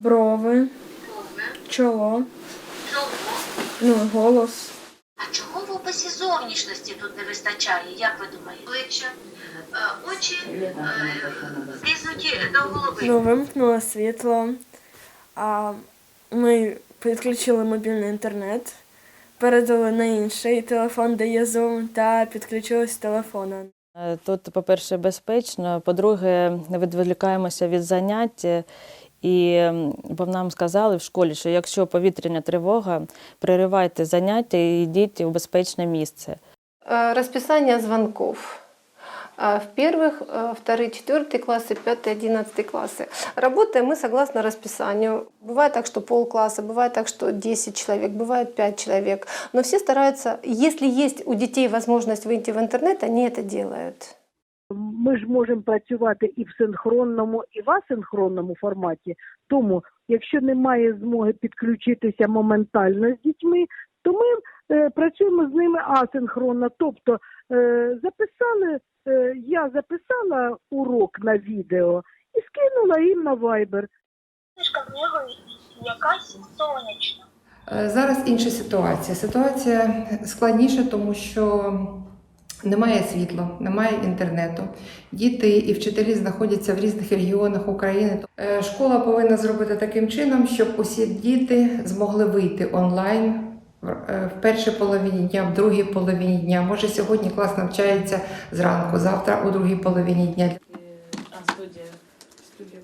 брови, чоло, чоло. ну, голос. А чого в описі зовнішності тут не вистачає, як ви думаєте? Обличчя, е, очі е, тиснуті до голови. Ну, вимкнуло світло. А ми підключили мобільний інтернет, передали на інший телефон, де є Zoom, та підключились з телефона. Тут, по-перше, безпечно, по-друге, не відволікаємося від занять. е, І м, бо нам сказали в школі, що якщо повітряна тривога, переривайте заняття і йдіть у безпечне місце. Э, Расписание звонков. А В первых, э, вторые, четвертые классы, пятые, одиннадцатые классы. Работаем мы согласно расписанию. Бывает так, что полкласса, бывает так, что 10 человек, бывает 5 человек. Но все стараются, если есть у детей возможность выйти в интернет, они это делают. Ми ж можемо працювати і в синхронному, і в асинхронному форматі. Тому, якщо немає змоги підключитися моментально з дітьми, то ми е, працюємо з ними асинхронно. Тобто е, записали, е, я записала урок на відео і скинула їм на Viber. Книжка книгою якась сонячна. Е, Зараз інша ситуація. Ситуація складніша, тому що немає світла, немає інтернету. Діти і вчителі знаходяться в різних регіонах України. Е, школа повинна зробити таким чином, щоб усі діти змогли вийти онлайн е, в першій половині дня, в другій половині дня. Може, сьогодні клас навчається зранку, завтра у другій половині дня. А студія студія